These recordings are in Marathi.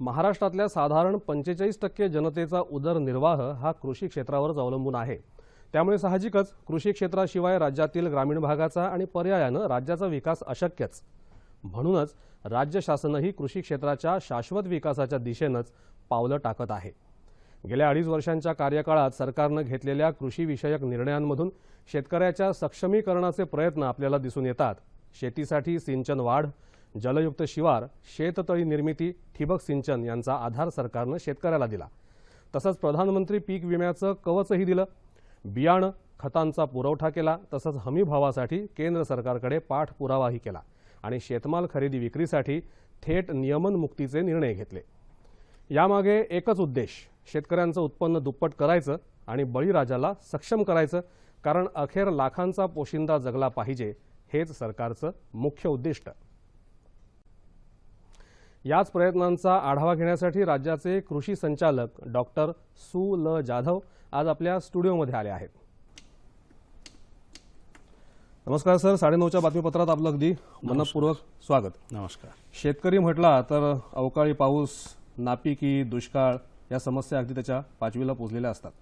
महाराष्ट्रातल्या साधारण पंचेचाळीस टक्के जनतेचा उदरनिर्वाह हा कृषी क्षेत्रावरच अवलंबून आहे. त्यामुळे साहजिकच कृषी क्षेत्राशिवाय राज्यातील ग्रामीण भागाचा आणि पर्यायानं राज्याचा विकास अशक्यच. म्हणूनच राज्य शासनही कृषी क्षेत्राच्या शाश्वत विकासाच्या दिशेनंच पावलं टाकत आहे. गेल्या अडीच वर्षांच्या कार्यकाळात सरकारनं घेतलेल्या कृषीविषयक निर्णयांमधून शेतकऱ्याच्या सक्षमीकरणाचे प्रयत्न आपल्याला दिसून येतात. शेतीसाठी सिंचन वाढ जलयुक्त शिवार शेततळी निर्मिती ठिबक सिंचन यांचा आधार सरकारनं शेतकऱ्याला दिला. तसंच प्रधानमंत्री पीक विम्याचं कवचही दिलं. बियाणं खतांचा पुरवठा केला. तसंच हमीभावासाठी केंद्र सरकारकडे पाठपुरावाही केला आणि शेतमाल खरेदी विक्रीसाठी थेट नियमन मुक्तीचे निर्णय घेतले. यामागे एकच उद्देश शेतकऱ्यांचं उत्पन्न दुप्पट करायचं आणि बळीराजाला सक्षम करायचं कारण अखेर लाखांचा पोशिंदा जगला पाहिजे हेच सरकारचं मुख्य उद्दिष्ट. याच प्रयत्नांचा आढावा घेण्यासाठी राज्याचे कृषी संचालक डॉक्टर सु ल जाधव आज आपल्या स्टुडिओमध्ये आले आहेत. नमस्कार सर साडेनऊच्या बातमीपत्रात आपलं अगदी मनपूर्वक स्वागत. नमस्कार. शेतकरी म्हटला तर अवकाळी पाऊस नापिकी दुष्काळ या समस्या अगदी त्याच्या पाचवीला पोचलेल्या असतात.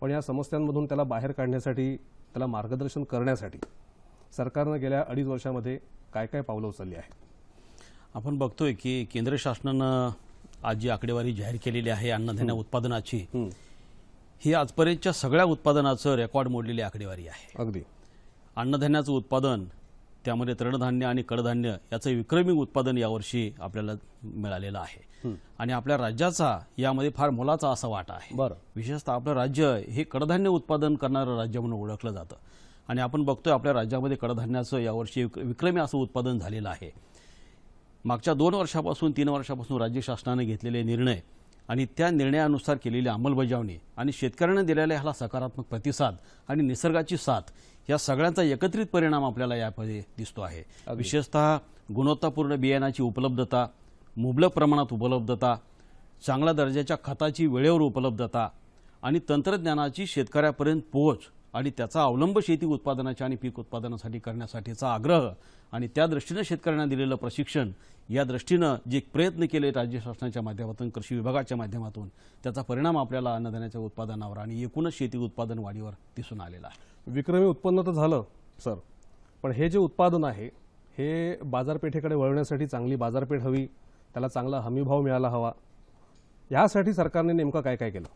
पण या समस्यांमधून त्याला बाहेर काढण्यासाठी त्याला मार्गदर्शन करण्यासाठी सरकारनं गेल्या अडीच वर्षामध्ये काय काय पावलं उचलली आहे आपण बघतोय की केंद्र शासनानं आज जी आकडेवारी जाहीर केलेली आहे अन्नधान्य उत्पादनाची हं, आजपर्यंतच्या सगळ्या उत्पादनाचं रेकॉर्ड मोडलेली आकडेवारी आहे. अगदी. अन्नधान्याचं उत्पादन त्यामध्ये तृणधान्य आणि कडधान्य याचं विक्रमी उत्पादन यावर्षी आपल्याला मिळालेलं आहे. आणि आपल्या राज्याचा यामध्ये फार मोलाचा असा वाटा आहे. बरं. विशेषतः आपलं राज्य हे कडधान्य उत्पादन करणारं राज्य म्हणून ओळखलं जातं. आणि आपण बघतोय आपल्या राज्यामध्ये कडधान्याचं यावर्षी विक- विक्रमी असं उत्पादन झालेलं आहे. मागच्या दोन वर्षापासून तीन वर्षापासून राज्य शासनाने घेतलेले निर्णय आणि त्या निर्णयानुसार केलेली अंमलबजावणी आणि शेतकऱ्यांना दिलेला ह्याला सकारात्मक प्रतिसाद आणि निसर्गाची साथ या सगळ्यांचा एकत्रित परिणाम आपल्याला यामध्ये दिसतो आहे. विशेषतः गुणवत्तापूर्ण बियाणाची उपलब्धता मुबलक प्रमाणात उपलब्धता चांगल्या दर्जाच्या खताची वेळेवर उपलब्धता आणि तंत्रज्ञानाची शेतकऱ्यापर्यंत पोहोच आणि त्याचा अवलंब शेती उत्पादनाच्या आणि पीक उत्पादनासाठी करण्यासाठीचा आग्रह आणि त्या दृष्टीनं शेतकऱ्यांना दिलेलं प्रशिक्षण या दृष्टीनं जे प्रयत्न केले राज्य शासनाच्या माध्यमातून कृषी विभागाच्या माध्यमातून त्याचा परिणाम आपल्याला अन्नधान्याच्या उत्पादनावर आणि एकूणच शेती उत्पादन वाढीवर दिसून आलेला आहे. विक्रमी उत्पन्न तर झालं सर. पण हे जे उत्पादन आहे हे बाजारपेठेकडे वळवण्यासाठी चांगली बाजारपेठ हवी त्याला चांगला हमीभाव मिळाला हवा. यासाठी सरकारने नेमकं काय काय केलं?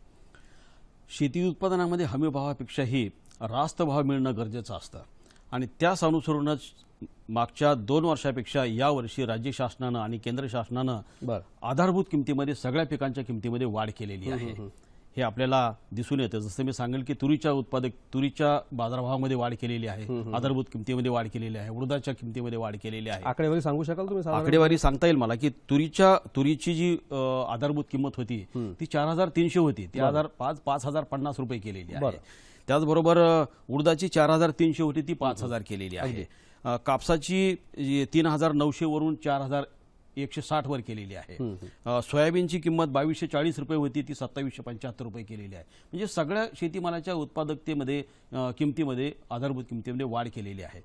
शेती उत्पादनामध्ये हमी भावापेक्षाही रास्त भाव मिळणं गरजेचं असतं. आणि त्याच अनुसरूनच मागच्या दोन वर्षापेक्षा यावर्षी राज्य शासनानं आणि केंद्र शासनानं आधारभूत किमतीमध्ये सगळ्या पिकांच्या किमतीमध्ये वाढ केलेली आहे. हे आपल्याला दिसून येतं. जसं मी सांगेल की तुरीच्या उत्पादक तुरीच्या बाजारभावामध्ये वाढ केलेली आहे. आधारभूत किमतीमध्ये वाढ केलेली आहे. उडदाच्या किमतीमध्ये वाढ केलेली आहे. आकडेवारी सांगू शकाल तुम्ही? आकडेवारी सांगता येईल मला की तुरीच्या तुरीची जी आधारभूत किंमत होती ती चार हजार तीनशे होती. ती हजार पाच पाच हजार पन्नास रुपये केलेली आहे. त्याचबरोबर उडदाची चार हजार तीनशे होती ती पाच हजार केलेली आहे. कापसाची तीन हजार नऊशे वरून चार हजार एकशे साठ वर केलेली आहे. सोयाबीनची किंमत बावीसशे चाळीस रुपये होती ती सत्तावीसशे पंच्याहत्तर रुपये केलेली आहे. म्हणजे सगळ्या शेतीमालाच्या उत्पादकतेमध्ये किमतीमध्ये आधारभूत किमतीमध्ये वाढ केलेली आहे.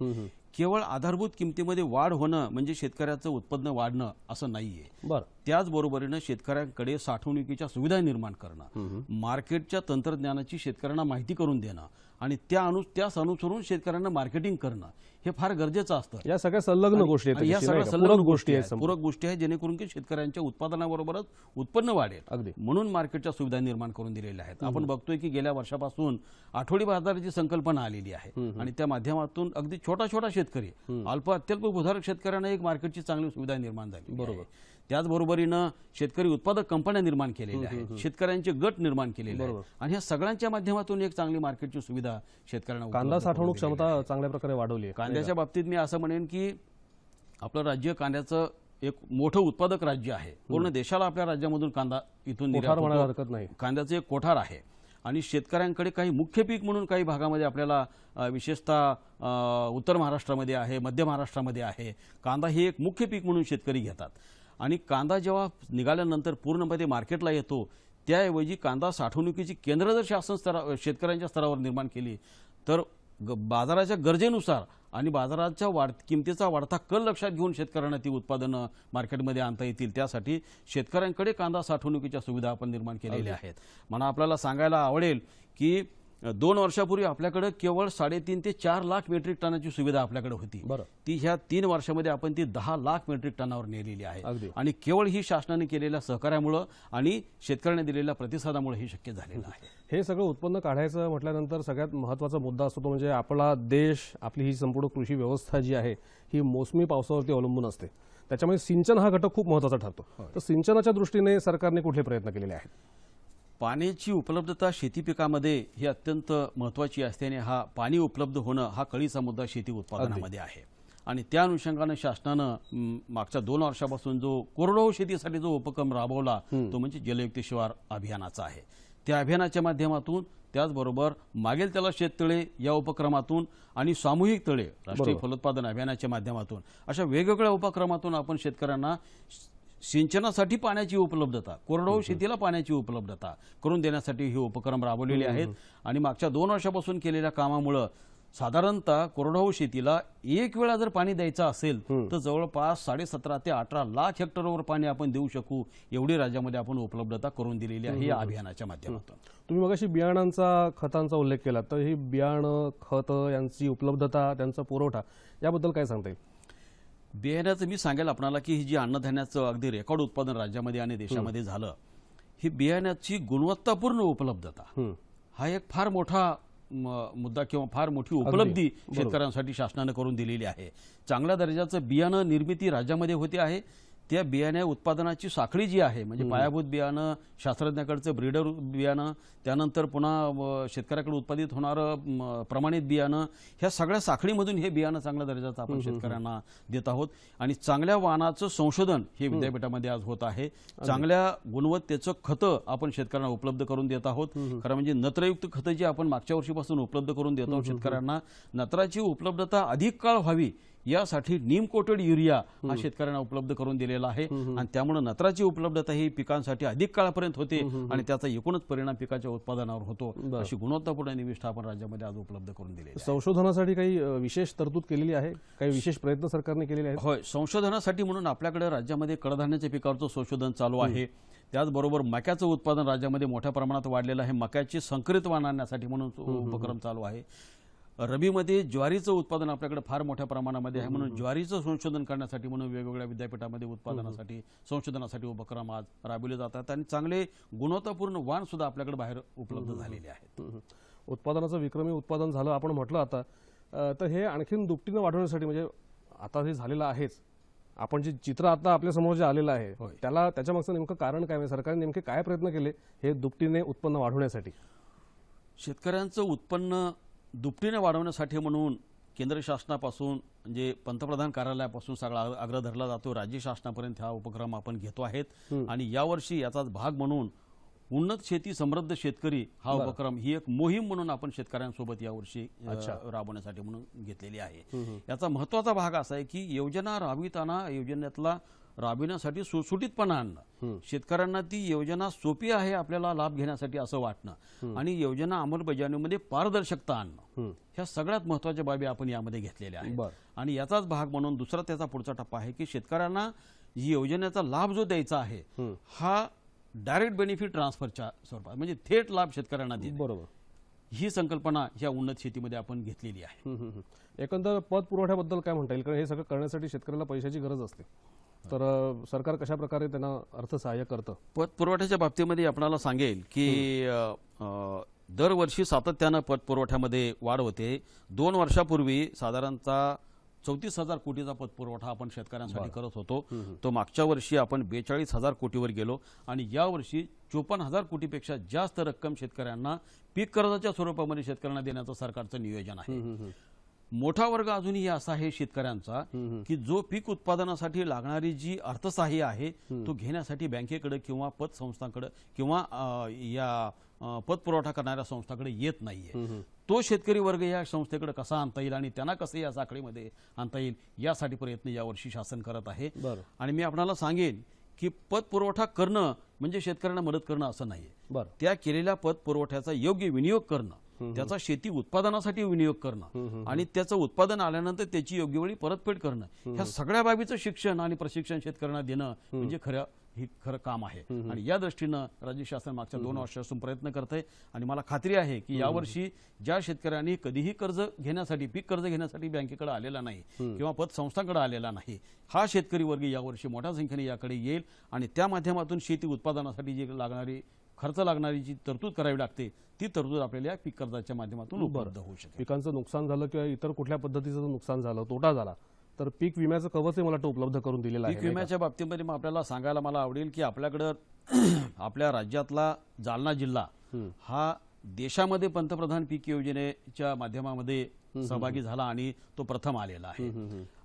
केवळ आधारभूत किमतीमध्ये वाढ होणं म्हणजे शेतकऱ्याचं उत्पन्न वाढणं असं नाहीये. बरं. त्याचबरोबरीनं शेतकऱ्यांकडे साठवणुकीच्या सुविधा निर्माण करणं मार्केटच्या तंत्रज्ञानाची शेतकऱ्यांना माहिती करून देणं आणि त्या अनु त्यास अनुसरून शेतकऱ्यांना मार्केटिंग करणं हे फार गरजेचं असतं. या सगळ्या संलग्न गोष्टी आहेत या सगळ्या? संलग्न गोष्टी आहेत पूरक गोष्टी आहेत जेणेकरून की शेतकऱ्यांच्या उत्पादनाबरोबरच उत्पन्न वाढेल. अगदी. म्हणून मार्केटच्या सुविधा निर्माण करून दिलेल्या आहेत. आपण बघतोय की गेल्या वर्षापासून आठवडी बाजाराची संकल्पना आलेली आहे. आणि त्या माध्यमातून अगदी छोटा छोटा शेतकरी अल्प अत्यल्प उधारक शेतकऱ्यांना एक मार्केटची चांगली सुविधा निर्माण झाली बरोबर. त्याचबरोबरीनं शेतकरी उत्पादक कंपन्या निर्माण केलेल्या आहेत. शेतकऱ्यांचे गट निर्माण केलेले आहेत. आणि ह्या सगळ्यांच्या माध्यमातून एक चांगली मार्केटची सुविधा शेतकऱ्यांना कांदा साठवणूक क्षमता चांगल्या प्रकारे वाढवली आहे. कांद्याच्या बाबतीत मी असं म्हणेन की आपलं राज्य कांद्याचं एक मोठं उत्पादक राज्य आहे. पूर्ण देशाला आपल्या राज्यामधून कांदा इथून. हरकत नाही. कांद्याचं एक कोठार आहे. आणि शेतकऱ्यांकडे काही मुख्य पीक म्हणून काही भागामध्ये आपल्याला विशेषतः उत्तर महाराष्ट्रामध्ये आहे मध्य महाराष्ट्रामध्ये आहे. कांदा हे एक मुख्य पीक म्हणून शेतकरी घेतात. आणि कांदा जेव्हा निघाल्यानंतर पूर्णपणे मार्केटला येतो त्याऐवजी कांदा साठवणुकीची केंद्र जर शासन स्तरा शेतकऱ्यांच्या स्तरावर निर्माण केली तर ग- बाजाराच्या गरजेनुसार आणि बाजाराच्या वाढ किमतीचा वाढता कल लक्षात घेऊन शेतकऱ्यांना ती उत्पादनं मार्केटमध्ये आणता येतील. त्यासाठी शेतकऱ्यांकडे कांदा साठवणुकीच्या सुविधा आपण निर्माण केलेल्या आहेत. म्हणा आपल्याला सांगायला आवडेल की दोन वर्षापूर्वी आपल्याकडे केवळ साडेतीन ते चार लाख मेट्रिक टनाची सुविधा आपल्याकडे होती. बरं. ती ह्या तीन वर्षामध्ये आपण ती दहा लाख मेट्रिक टनावर नेलेली आहे. अगदी. आणि केवळ ही शासनाने केलेल्या सहकार्यामुळं आणि शेतकऱ्यांनी दिलेल्या प्रतिसादामुळे हे शक्य झालेलं आहे. हे सगळं उत्पन्न काढायचं म्हटल्यानंतर सगळ्यात महत्त्वाचा मुद्दा असतो तो म्हणजे आपला देश आपली ही संपूर्ण कृषी व्यवस्था जी आहे ही मोसमी पावसावरती अवलंबून असते. त्याच्यामुळे सिंचन हा घटक खूप महत्त्वाचा ठरतो. तर सिंचनाच्या दृष्टीने सरकारने कुठले प्रयत्न केलेले आहेत? पाण्याची उपलब्धता शेती पिकामध्ये ही अत्यंत महत्वाची असते आणि हा पाणी उपलब्ध होणं हा कळीचा मुद्दा शेती उत्पादनामध्ये आहे. आणि त्या अनुषंगानं शासनानं मागच्या दोन वर्षापासून जो कोरडवाहू शेतीसाठी जो उपक्रम राबवला तो म्हणजे जलयुक्त शिवार अभियानाचा आहे. त्या अभियानाच्या माध्यमातून त्याचबरोबर मागेल त्याला शेततळे या उपक्रमातून आणि सामूहिक तळे राष्ट्रीय फलोत्पादन अभियानाच्या माध्यमातून अशा वेगवेगळ्या उपक्रमातून आपण शेतकऱ्यांना सिंचनासाठी पाण्याची उपलब्धता कोरडवाहू शेतीला पाण्याची उपलब्धता करून देण्यासाठी हे उपक्रम राबवलेले आहेत. आणि मागच्या दोन वर्षापासून केलेल्या कामामुळं साधारणतः कोरडवाहू शेतीला एक वेळा जर पाणी द्यायचं असेल तर जवळपास साडेसतरा ते अठरा लाख हेक्टरवर पाणी आपण देऊ शकू एवढी राज्यामध्ये आपण उपलब्धता करून दिलेली आहे या अभियानाच्या माध्यमातून. तुम्ही मगाशी बियाणांचा खतांचा उल्लेख केला तर ही बियाणं खतं यांची उपलब्धता त्यांचा पुरवठा याबद्दल काय सांगता येईल? बियाण्याचं मी सांगेल आपणाला की ही जी अन्नधान्याचं अगदी रेकॉर्ड उत्पादन राज्यामध्ये आणि देशामध्ये झालं ही बियाण्याची गुणवत्तापूर्ण उपलब्धता हं. एक फार मोठा मुद्दा किंवा फार मोठी उपलब्धी शेतकऱ्यांसाठी शासनानं करून दिलेली आहे. चांगल्या दर्जाचं बियाणं निर्मिती राज्यामध्ये होते आहे. त्या बियाण्या उत्पादनाची साखळी जी आहे म्हणजे पायाभूत बियाणं शास्त्रज्ञाकडचं ब्रीडर बियाणं त्यानंतर पुन्हा शेतकऱ्याकडे उत्पादित होणारं प्रमाणित बियाणं ह्या सगळ्या साखळीमधून हे बियाणं चांगल्या दर्जाचं आपण शेतकऱ्यांना देत आहोत. आणि चांगल्या वाहनाचं संशोधन हे विद्यापीठामध्ये आज होत आहे. चांगल्या गुणवत्तेचं खतं आपण शेतकऱ्यांना उपलब्ध करून देत आहोत. खरं म्हणजे नत्रयुक्त खतं जी आपण मागच्या वर्षीपासून उपलब्ध करून देत आहोत शेतकऱ्यांना नत्राची उपलब्धता अधिक काळ व्हावी यासाठी नीम कोटेड युरिया हा शेतकऱ्यांना उपलब्ध करून दिलेला आहे. आणि त्यामुळे नत्राची उपलब्धता ही पिकांसाठी अधिक काळापर्यंत होते आणि त्याचा एकूणच परिणाम पिकाच्या उत्पादनावर होतो. अशी गुणवत्तापूर्ण निविष्ठा आपण राज्यामध्ये आज उपलब्ध करून आहे. संशोधनासाठी काही विशेष तरतूद केलेली आहे? काही विशेष प्रयत्न सरकारने केलेले आहेत? होय. संशोधनासाठी म्हणून आपल्याकडे राज्यामध्ये कडधान्याच्या पिकावरचं संशोधन चालू आहे. त्याचबरोबर मक्याचं उत्पादन राज्यामध्ये मोठ्या प्रमाणात वाढलेलं आहे. मक्याची संकरित वाण आणण्यासाठी म्हणून उपक्रम चालू आहे. रबीमध्ये ज्वारीचं उत्पादन आपल्याकडे फार मोठ्या प्रमाणामध्ये आहे म्हणून ज्वारीचं संशोधन करण्यासाठी म्हणून वेगवेगळ्या विद्यापीठामध्ये उत्पादनासाठी संशोधनासाठी उपक्रम आज राबवले जातात आणि चांगले गुणवत्तापूर्ण वाण सुद्धा आपल्याकडे बाहेर उपलब्ध झालेले आहेत. उत्पादनाचं विक्रमी उत्पादन झालं आपण म्हटलं आता. तर हे आणखीन दुपटीनं वाढवण्यासाठी म्हणजे आता हे झालेलं आहेच आपण जे चित्र आता आपल्यासमोर जे आलेलं आहे. त्याला त्याच्या मागचं नेमकं कारण काय सरकारने नेमके काय प्रयत्न केले हे दुपटीने उत्पन्न वाढवण्यासाठी? शेतकऱ्यांचं उत्पन्न दुपटीने वाढवण्यासाठी म्हणून केंद्र शासनापासून म्हणजे पंतप्रधान कार्यालयापासून सगळा आग्रह- धरला जातो. राज्य शासनापर्यंत हा उपक्रम आपण घेतो आहेत. आणि यावर्षी याचाच भाग म्हणून उन्नत शेती समृद्ध शेतकरी हा उपक्रम ही एक मोहीम म्हणून आपण शेतकऱ्यांसोबत यावर्षी राबवण्यासाठी म्हणून घेतलेली आहे. याचा महत्त्वाचा भाग असा आहे की योजना राबविताना योजनेतला राबविण्यासाठी सुटसुटीतपणा आणणं. शेतकऱ्यांना ती योजना सोपी आहे आपल्याला लाभ घेण्यासाठी असं वाटणं. आणि योजना अंमलबजावणीमध्ये पारदर्शकता आणणं. ह्या सगळ्यात महत्त्वाच्या बाबी आपण यामध्ये घेतलेल्या आहेत. आणि याचाच भाग म्हणून दुसरा त्याचा पुढचा टप्पा आहे की शेतकऱ्यांना योजनेचा लाभ जो द्यायचा आहे हा डायरेक्ट बेनिफिट ट्रान्सफरच्या स्वरूपात म्हणजे थेट लाभ शेतकऱ्यांना देणे बरोबर. ही संकल्पना ह्या उन्नत शेतीमध्ये आपण घेतलेली आहे. एकंदर पत पुरवठ्याबद्दल काय म्हणता येईल? कारण हे सगळं करण्यासाठी शेतकऱ्याला पैशाची गरज असते. तर सरकार कशा प्रकारे त्यांना अर्थसहाय्य करतं? पत पुरवठ्याच्या बाबतीमध्ये आपणाला सांगेल की दरवर्षी सातत्यानं पत पुरवठ्यामध्ये वाढ होते. दोन वर्षापूर्वी साधारणतः चौतीस हजार कोटीचा पतपुरवठा आपण शेतकऱ्यांसाठी करत होतो. तो मागच्या वर्षी आपण बेचाळीस हजार कोटीवर गेलो आणि यावर्षी चोपन्न हजार कोटीपेक्षा जास्त रक्कम शेतकऱ्यांना पीक कर्जाच्या स्वरूपामध्ये शेतकऱ्यांना देण्याचं सरकारचं नियोजन आहे. मोठा वर्ग अजूनही असा आहे शेतकऱ्यांचा की जो पीक उत्पादनासाठी लागणारी जी अर्थसहाय्य आहे तो घेण्यासाठी बँकेकडे किंवा पतसंस्थांकडे किंवा या पतपुरवठा करणाऱ्या संस्थाकडे येत नाहीये. तो शेतकरी वर्ग या संस्थेकडे कसा आणता येईल आणि त्यांना कसं या साखळीमध्ये आणता येईल यासाठी प्रयत्न यावर्षी शासन करत आहे. बरं. आणि मी आपणाला सांगेन की पत पुरवठा करणं म्हणजे शेतकऱ्यांना मदत करणं असं नाहीये. बरं. त्या केलेल्या पत पुरवठ्याचा योग्य विनियोग करणं त्याचा शेती उत्पादनासाठी विनियोग करणं. आणि त्याचं उत्पादन आल्यानंतर त्याची योग्य वेळी परतफेड करणं. ह्या सगळ्या बाबीचं शिक्षण आणि प्रशिक्षण शेतकऱ्यांना देणं म्हणजे खरं ही खरं काम आहे. आणि या दृष्टीनं राज्य शासन मागच्या दोन वर्षापासून प्रयत्न करत आहे आणि मला खात्री आहे की यावर्षी ज्या शेतकऱ्यांनी कधीही कर्ज घेण्यासाठी पीक कर्ज घेण्यासाठी बँकेकडे आलेला नाही किंवा पतसंस्थांकडे आलेला नाही हा शेतकरी वर्ग यावर्षी मोठ्या संख्येने याकडे येईल. आणि त्या माध्यमातून शेती उत्पादनासाठी जी लागणारी खर्च लागणारी जी तरतूद करावी लागते ती तरतूद आपल्याला या पीक कर्जाच्या माध्यमातून उपलब्ध होऊ शकेल. पिकांचं नुकसान झालं किंवा इतर कुठल्या पद्धतीचं नुकसान झालं तोटा झाला तर पीक विम्याचं कवच मला वाटतं उपलब्ध करून दिलेलं आहे पीक विम्याच्या बाबतीमध्ये मग आपल्याला सांगायला मला आवडेल की आपल्याकडं आपल्या राज्यातला जालना जिल्हा हा देशामध्ये पंतप्रधान पीक योजनेच्या माध्यमामध्ये सहभागी झाला आणि तो प्रथम आलेला आहे.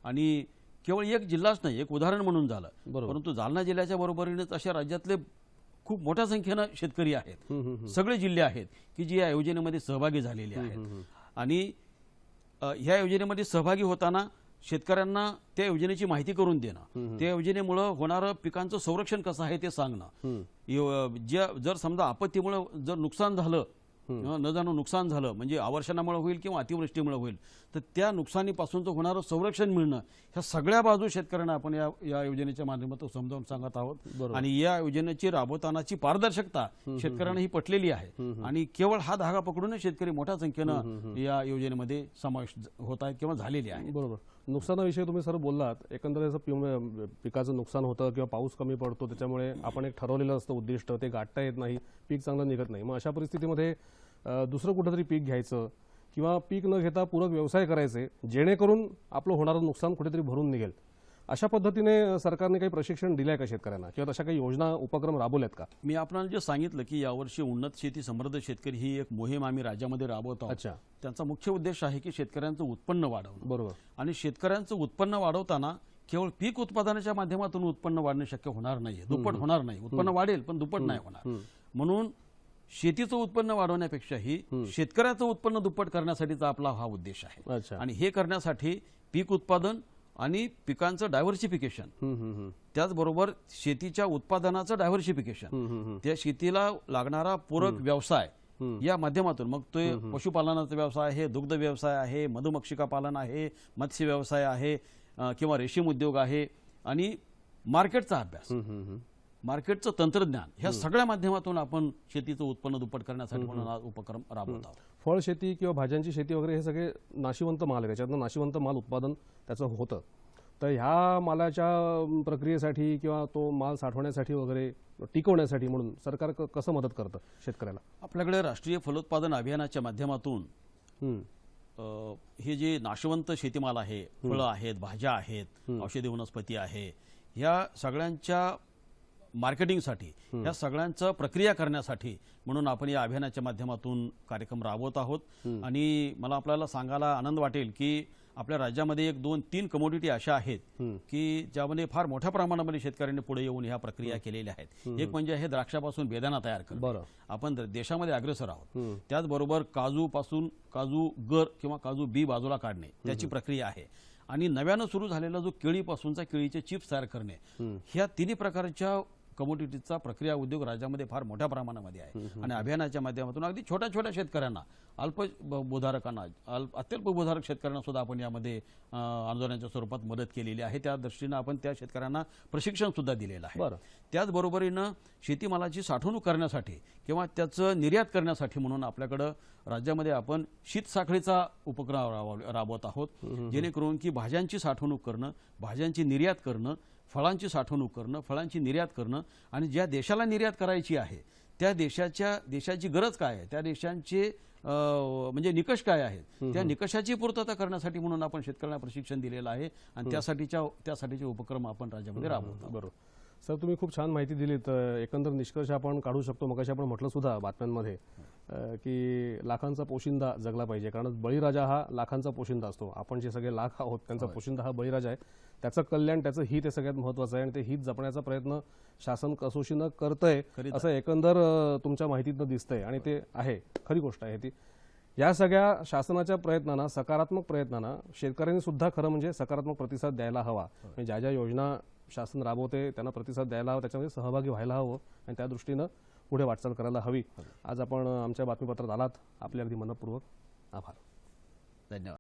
आणि केवळ एक जिल्हाच नाही एक उदाहरण म्हणून झालं. परंतु जालना जिल्ह्याच्या बरोबरीनेच अशा राज्यातले खूप मोठ्या संख्येनं शेतकरी आहेत. सगळे जिल्हे आहेत की जे या योजनेमध्ये सहभागी झालेले आहेत. आणि ह्या योजनेमध्ये सहभागी होताना शेतकऱ्यांना त्या योजनेची माहिती करून देणं त्या योजनेमुळं होणारं पिकांचं संरक्षण कसं आहे ते सांगणं. ज्या जर समजा आपत्तीमुळं जर नुकसान झालं न जाणं नुकसान झालं म्हणजे आवर्षणामुळे होईल किंवा अतिवृष्टीमुळे होईल तर त्या नुकसानीपासूनचं होणारं संरक्षण मिळणं ह्या सगळ्या बाजू शेतकऱ्यांना आपण या या योजनेच्या माध्यमातून समजावून सांगत आहोत. आणि या योजनेची राबवतानाची पारदर्शकता शेतकऱ्यांना ही पटलेली आहे. आणि केवळ हा धागा पकडूनच शेतकरी मोठ्या संख्येनं या योजनेमध्ये समावेश होत आहेत किंवा झालेले आहेत. बरोबर. नुकसानाविषयी तुम्ही सर बोललात एकंदरीत असं पिकाचं नुकसान होतं किंवा पाऊस कमी पडतो त्याच्यामुळे आपण एक ठरवलेलं असतं उद्दिष्ट ते गाठता येत नाही पीक चांगलं निघत नाही. मग अशा परिस्थितीमध्ये दुसरं कुठंतरी पीक घ्यायचं किंवा पीक न घेता पूरक व्यवसाय करायचे जेणेकरून आपलं होणारं नुकसान कुठेतरी भरून निघेल. अशा पद्धतीने सरकारने काही प्रशिक्षण दिलंय का शेतकऱ्यांना? किंवा तशा काही योजना उपक्रम राबवल्यात का? मी आपल्याला जे सांगितलं की यावर्षी उन्नत शेती समृद्ध शेतकरी ही एक मोहीम आम्ही राज्यामध्ये राबवत अच्छा. त्यांचा मुख्य उद्देश आहे की शेतकऱ्यांचं उत्पन्न वाढवणं. बरोबर. आणि शेतकऱ्यांचं उत्पन्न वाढवताना केवळ पीक उत्पादनाच्या माध्यमातून उत्पन्न वाढणे शक्य होणार नाही दुप्पट होणार नाही. उत्पन्न वाढेल पण दुप्पट नाही होणार. म्हणून शेतीचं उत्पन्न वाढवण्यापेक्षाही शेतकऱ्याचं उत्पन्न दुप्पट करण्यासाठीचा आपला हा उद्देश आहे. आणि हे करण्यासाठी पीक उत्पादन आणि पिकांचं डायव्हर्सिफिकेशन. त्याचबरोबर शेतीच्या उत्पादनाचं डायव्हर्सिफिकेशन. त्या शेतीला लागणारा पूरक व्यवसाय या माध्यमातून मग तो पशुपालनाचा व्यवसाय आहे दुग्ध व्यवसाय आहे मधुमक्षिका पालन आहे मत्स्य व्यवसाय आहे किंवा रेशीम उद्योग आहे आणि मार्केटचा अभ्यास. मार्केटचं तंत्रज्ञान ह्या सगळ्या माध्यमातून आपण शेतीचं उत्पन्न दुप्पट करण्यासाठी म्हणून हा उपक्रम राबवत आहोत. फळ शेती किंवा भाज्यांची शेती वगैरे हे सगळे नाशिवंत माल आहे त्याच्यातनं नाशिवंत माल उत्पादन त्याचं होतं. तर ह्या मालाच्या प्रक्रियेसाठी किंवा तो माल साठवण्यासाठी वगैरे टिकवण्यासाठी म्हणून सरकार कसं मदत करतं शेतकऱ्याला? आपल्याकडे राष्ट्रीय फलोत्पादन अभियानाच्या माध्यमातून हे जे नाशवंत शेतीमाल आहे फळं आहेत भाज्या आहेत औषधी वनस्पती आहे ह्या सगळ्यांच्या मार्केटिंगसाठी ह्या सगळ्यांचं प्रक्रिया करण्यासाठी म्हणून आपण या अभियानाच्या माध्यमातून कार्यक्रम राबवत आहोत. आणि मला आपल्याला सांगायला आनंद वाटेल की आपल्या राज्यामध्ये एक दोन तीन कमोडिटी अशा आहेत की ज्यामध्ये फार मोठ्या प्रमाणामध्ये शेतकऱ्यांनी पुढे येऊन ह्या प्रक्रिया केलेल्या आहेत. एक म्हणजे आहे द्राक्षापासून बेदाणा तयार करणं. आपण देशामध्ये अग्रेसर आहोत. त्याचबरोबर काजू पासून काजू गर किंवा काजू बी बाजूला काढणे त्याची प्रक्रिया आहे. आणि नव्यानं सुरू झालेला जो केळीपासूनचा केळीचे चिप्स तयार करणे ह्या तिन्ही प्रकारच्या कमोडिटीचा प्रक्रिया उद्योग राज्यामध्ये फार मोठ्या प्रमाणामध्ये आहे. आणि अभियानाच्या माध्यमातून अगदी छोट्या छोट्या शेतकऱ्यांना अल्प बोधारकांना अल्प अत्यल्प बोधारक शेतकऱ्यांना सुद्धा आपण यामध्ये अनुदानाच्या स्वरूपात मदत केलेली आहे. त्या दृष्टीनं आपण त्या शेतकऱ्यांना प्रशिक्षण सुद्धा दिलेलं आहे. बरं. त्याचबरोबरीनं शेतीमालाची साठवणूक करण्यासाठी किंवा त्याचं निर्यात करण्यासाठी म्हणून आपल्याकडं राज्यामध्ये आपण शीतसाखळीचा उपक्रम राबव- राबवत आहोत. जेणेकरून की भाज्यांची साठवणूक करणं भाज्यांची निर्यात करणं फळांची साठवणूक करणं फळांची निर्यात करणं आणि ज्या देशाला निर्यात करायची आहे त्या देशाच्या देशाची गरज काय आहे त्या देशांचे म्हणजे निकष काय आहेत त्या निकषाची पूर्तता करण्यासाठी म्हणून आपण शेतकऱ्यांना प्रशिक्षण दिलेलं आहे आणि त्यासाठीच्या त्यासाठीचे उपक्रम आपण राज्यामध्ये राबवतो. बरोबर. सर तुम्ही खूप छान माहिती दिलीत. एकंदर निष्कर्ष आपण काढू शकतो. मगाशी आपण म्हटलं सुद्धा बातम्यांमध्ये की लाखांचा पोशिंदा जगला पाहिजे. कारण बळीराजा हा लाखांचा पोशिंदा असतो. आपण जे सगळे लाख आहोत त्यांचा पोशिंदा हा बळीराजा आहे. त्याचं कल्याण त्याचं हित हे सगळ्यात महत्वाचं आहे आणि ते हित जपण्याचा प्रयत्न शासन कसोशीनं करतंय करीत असं एकंदर तुमच्या माहितीतनं दिसतंय आणि ते आहे. खरी गोष्ट आहे ती. या सगळ्या शासनाच्या प्रयत्नांना सकारात्मक प्रयत्नांना शेतकऱ्यांनी सुद्धा खरं म्हणजे सकारात्मक प्रतिसाद द्यायला हवा. म्हणजे ज्या ज्या योजना शासन राबवते त्यांना प्रतिसाद द्यायला हवा त्याच्यामध्ये सहभागी व्हायला हवं आणि त्या दृष्टीनं पुढे वाटचाल करायला हवी. आज आपण आमच्या बातमीपत्रात आलात. आपले अगदी मनपूर्वक आभार. धन्यवाद.